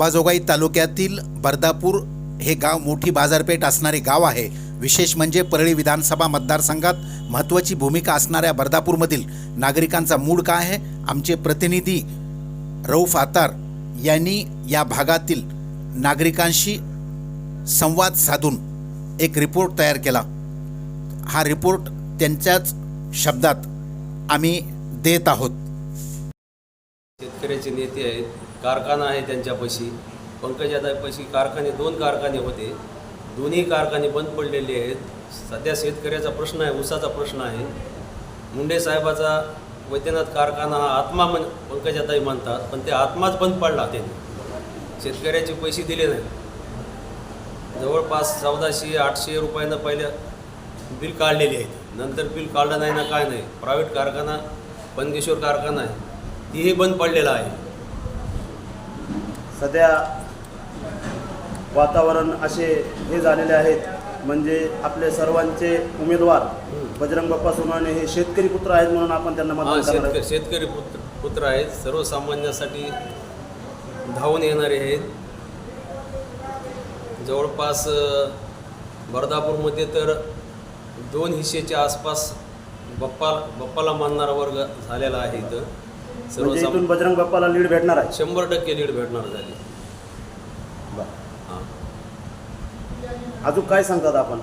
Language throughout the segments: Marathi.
अंबाजोगाई तालुक्यातील बर्दापूर हे गाव मोठी बाजारपेठ असणारे गाव आहे. विशेष म्हणजे परळी विधानसभा मतदारसंघात महत्त्वाची भूमिका असणाऱ्या बर्दापूरमधील नागरिकांचा मूड काय आहे? आमचे प्रतिनिधी रऊफ आतार यांनी या भागातील नागरिकांशी संवाद साधून एक रिपोर्ट तयार केला. हा रिपोर्ट त्यांच्याच शब्दात आम्ही देत आहोत. शेतकऱ्याचे नेते आहेत कारखाना आहे त्यांच्यापाशी. पंकजातापाशी कारखाने दोन कारखाने होते. दोन्ही कारखाने बंद पडलेले आहेत. सध्या शेतकऱ्याचा प्रश्न आहे ऊसाचा प्रश्न आहे. मुंडे साहेबाचा वैद्यनाथ कारखाना हा आत्मा म्हण पंकजाताई म्हणतात पण ते आत्माच बंद पडला त्यांनी शेतकऱ्याचे पैसे दिले नाही जवळपास चौदाशे आठशे रुपयानं पहिल्या बिल काढलेले आहेत. नंतर बिल काढलं नाही ना काय नाही. प्रायव्हेट कारखाना बनगेश्वर कारखाना आहे. तीही बंद पडलेला आहे. सध्या वातावरण असे हे झालेले आहेत म्हणजे आपले सर्वांचे उमेदवार बजरंग बाप्पा सोनवणे हे शेतकरी पुत्र आहेत म्हणून आपण त्यांना मतदान शेतकरी शेतकरी पुत्र पुत्र आहेत. सर्वसामान्यासाठी धावून येणारे आहेत. जवळपास बर्दापूरमध्ये तर दोन हिस्सेच्या आसपास बप्पा बप्पाला मानणारा वर्ग झालेला आहे इथं. म्हणजे इथून सर्वसाम बजरंग बाप्पाला लीड भेटणार आहे. शंभर टक्के लीड भेटणार झाली. हां. अजून काय सांगतात आपण?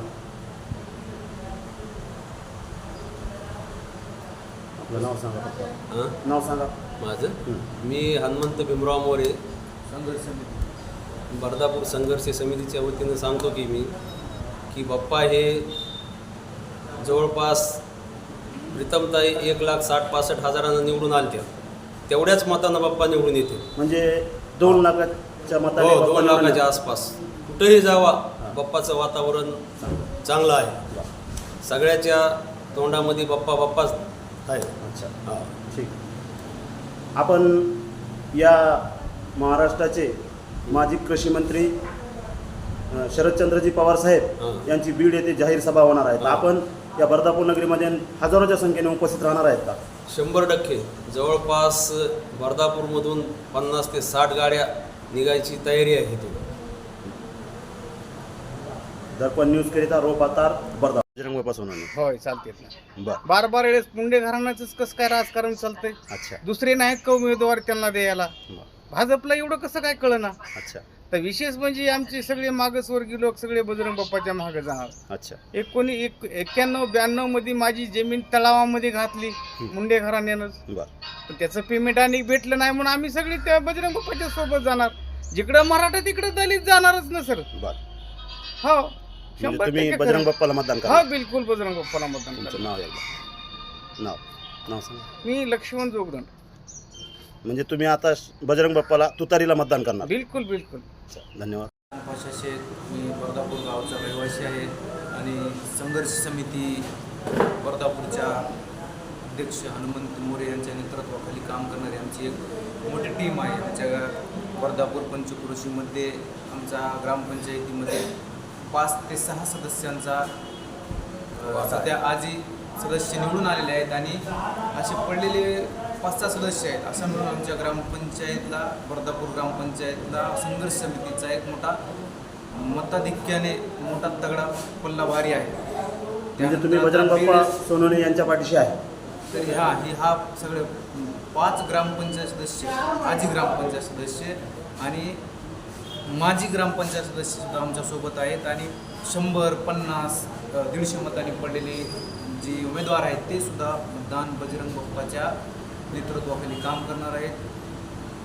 आपलं नाव सांगा फक्त. हां? नाव सांगा. माझं. मी हनुमंत भीमराव मोरे. बर्दापूर संघर्ष समितीच्या वतीनं सांगतो की मी की बाप्पा हे जवळपास प्रीतमताई एक लाख साठ पासष्ट हजारांना निवडून आलत्या. तेवढ्याच मतानं बाप्पा निवडून येते म्हणजे दोन लाखाच्या मताने हो दोन लाखाच्या. आसपास. कुठंही जावा बाप्पाचं वातावरण चांगलं. आहे. सगळ्याच्या तोंडामध्ये बाप्पा बाप्पाच आहे अच्छा. हा. ठीक. आपण या महाराष्ट्राचे माजी कृषी मंत्री अ, शरदचंद्रजी पवार साहेब. यांची बीड येथे जाहीर सभा होणार आहेत हां. आपण या बर्दापूर नगरीमध्ये हजारोच्या संख्येने उपस्थित राहणार आहेत का? शंभर टक्के. जवळपास वर्धापूरमधून पन्नास ते साठ गाड्या निघायची तयारी आहे इथून दर्पण न्यूज करिता रोप आतार बर्दा बजरंग बाप्पा सोनवणे होय चालते ना. बर. बार बार वेळेस मुंडे घराण्याच कसं काय राजकारण चालतंय? अच्छा. दुसरे नाहीत का उमेदवार त्यांना द्यायला. भाजपला एवढं कसं काय कळना? अच्छा. तर विशेष म्हणजे आमचे सगळे मागासवर्गीय लोक सगळे बजरंग बाप्पाच्या मागे जाणार. अच्छा. एक कोणी एक एक्क्याण्णव ब्याण्णवमध्ये माझी जमीन तलावामध्ये घातली मुंडे घराण्यानं बर. त्याचं पेमेंट आणि भेटलं नाही म्हणून आम्ही सगळे त्या बजरंग बाप्पाच्या सोबत जाणार. जिकडं मराठा तिकडं दलित जाणारच ना सर. बर. हो. म्हणजे शंभर तुम्ही टक्के बजरंग खरं. बाप्पाला मतदान हो करा बिलकुल बजरंग बाप्पाला मतदान तुमचं. नाव एकदा. नाव. नाव सांगा. मी लक्ष्मण जोगदंड. म्हणजे तुम्ही आता बजरंग बाप्पाला तुतारीला मतदान करणार. बिलकुल बिलकुल. धन्यवाद. पाशा शेख मी वर्धापूर गावचा रहिवासी आहे आणि संघर्ष समिती वर्धापूरच्या अध्यक्ष हनुमंत मोरे यांच्या नेतृत्वाखाली काम करणारी आमची एक मोठी टीम आहे. आमच्या वर्धापूर पंचक्रोशीमध्ये आमच्या ग्रामपंचायतीमध्ये पाच ते सहा सदस्यांचा सध्या आजी सदस्य निवडून आलेले आहेत आणि असे पडलेले पाच सहा सदस्य आहेत. असं मिळून आमच्या ग्रामपंचायतला वर्धापूर ग्रामपंचायतला संघर्ष समितीचा एक मोठा मताधिक्याने मोठा तगडा पल्ला भारी आहे. म्हणजे तुम्ही बजरंग बाप्पा सोनवणे यांच्या पाठीशी आहे. तरी हा ही हा सगळे पाच ग्रामपंचायत सदस्य आजी ग्रामपंचायत सदस्य आणि माजी ग्रामपंचायत सदस्य सुद्धा आमच्यासोबत आहेत. आणि शंभर पन्नास दीडशे मतांनी पडलेले जे उमेदवार आहेत ते सुद्धा मतदान बजरंग बाप्पाच्या नेतृत्वाखाली काम करणार आहेत.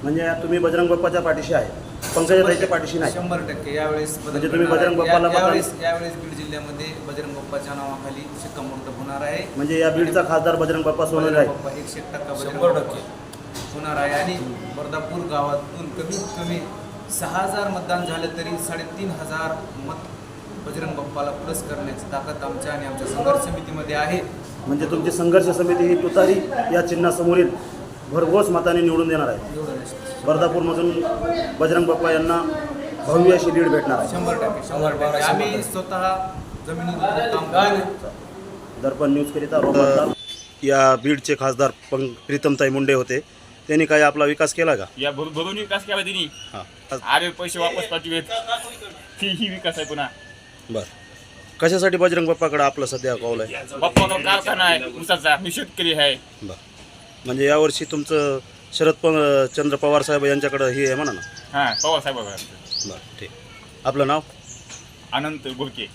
म्हणजे तुम्ही बजरंग बाप्पाच्या पाठीशी आहे. पंकजाताईच्या पाठीशी नाही. शंभर टक्के. यावेळेस बदल म्हणजे तुम्ही करणार. बजरंग बाप्पाला या- मतदान- यावेळेस यावेळेस बीड जिल्ह्यामध्ये बजरंग बाप्पाच्या नावाखाली शिक्कामोर्तब होणार आहे. म्हणजे या बीडचा खासदार बजरंग बाप्पा बजरंग आहे. बाप्पा एकशे टक्का बजरंग शंभर बाप्पा होणार आहे. आणि वर्धापूर गावातून कमीत कमी सहा हजार मतदान झालं तरी साडेतीन हजार मत बजरंग बाप्पाला पुरस करण्याची ताकद आमच्या आणि आमच्या संघर्ष समितीमध्ये आहे. म्हणजे तुमची संघर्ष समिती ही तुतारी या चिन्हासमोरील भरघोस मताने निवडून देणार आहे. बर्दापूरमधून बजरंग बाप्पा यांना भव्य अशी लीड भेटणार आहे. शंभर टक्के शंभर टक्के. आम्ही स्वतः जमिनीवर काम करतो. दर्पण न्यूज करिता रोबोट या बीडचे खासदार पं प्रीतमताई मुंडे होते. त्यांनी काही आपला विकास केला का? या भर भरून विकास केला त्यांनी. हां. आले पैसे वापस पाठवेत. ही ही विकास आहे पुन्हा. बरं. कशासाठी बजरंग बाप्पाकडे आपलं सध्या कौल आहे? बाप्पा कारखाना आहे. उसाचा मी शेतकरी आहे. बरं. म्हणजे यावर्षी तुमचं शरद प चंद्र पवार साहेब यांच्याकडं हे आहे म्हणा ना? हां पवार साहेब बरं ठीक. आपलं नाव? अनंत गोरके